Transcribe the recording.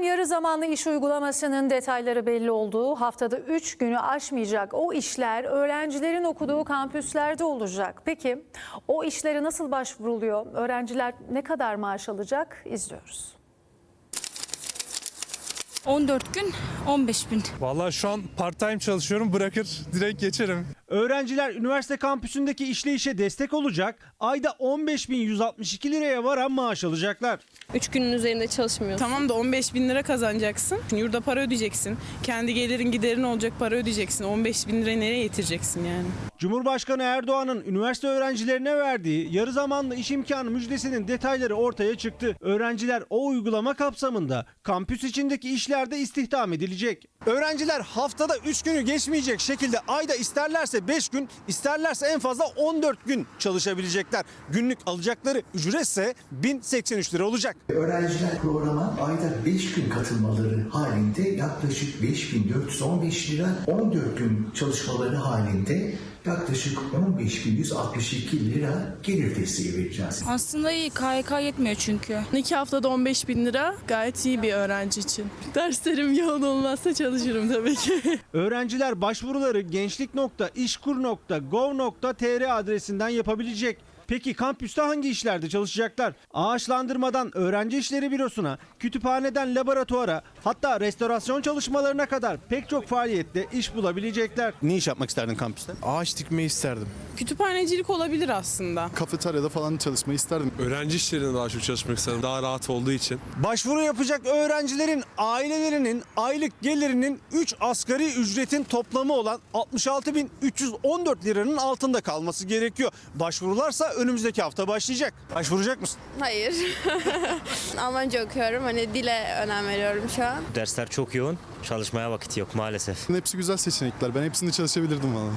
Eğitem yarı zamanlı iş uygulamasının detayları belli olduğu haftada 3 günü aşmayacak o işler öğrencilerin okuduğu kampüslerde olacak. Peki o işlere nasıl başvuruluyor? Öğrenciler ne kadar maaş alacak? İzliyoruz. 14 gün 15 bin. Vallahi şu an part time çalışıyorum bırakır direkt geçerim. Öğrenciler üniversite kampüsündeki işleyişe destek olacak. Ayda 15.162 liraya varan maaş alacaklar. 3 günün üzerinde çalışmıyorsun. Tamam da 15 bin lira kazanacaksın. Yurda para ödeyeceksin. Kendi gelirin giderin olacak para ödeyeceksin. 15 bin lirayı nereye yetireceksin yani? Cumhurbaşkanı Erdoğan'ın üniversite öğrencilerine verdiği yarı zamanlı iş imkanı müjdesinin detayları ortaya çıktı. Öğrenciler o uygulama kapsamında kampüs içindeki işlerde istihdam edilecek. Öğrenciler haftada 3 günü geçmeyecek şekilde ayda isterlerse 5 gün, isterlerse en fazla 14 gün çalışabilecekler. Günlük alacakları ücretse 1083 lira olacak. Öğrenciler programa ayda 5 gün katılmaları halinde yaklaşık 5415 lira, 14 gün çalışmaları halinde yaklaşık 15162 lira gelir desteği vereceğiz. Aslında iyi KYK yetmiyor çünkü. 2 haftada 15 bin lira gayet iyi bir öğrenci için. Derslerim yoğun olmazsa çalışırım tabii ki. Öğrenciler başvuruları gençlik.işkur.gov.tr adresinden yapabilecek. Peki kampüste hangi işlerde çalışacaklar? Ağaçlandırmadan öğrenci işleri bürosuna, kütüphaneden laboratuvara, hatta restorasyon çalışmalarına kadar pek çok faaliyette iş bulabilecekler. Ne iş yapmak isterdin kampüste? Ağaç dikmeyi isterdim. Kütüphanecilik olabilir aslında. Kafeteryada falan çalışmayı isterdim. Öğrenci işlerinde daha çok çalışmak istedim. Daha rahat olduğu için. Başvuru yapacak öğrencilerin ailelerinin aylık gelirinin 3 asgari ücretin toplamı olan 66.314 liranın altında kalması gerekiyor. Başvurularsa önümüzdeki hafta başlayacak. Başvuracak mısın? Hayır. Almanca okuyorum. Hani dile önem veriyorum şu an. Dersler çok yoğun. Çalışmaya vakit yok maalesef. Hepsi güzel seçenekler. Ben hepsinde çalışabilirdim valla.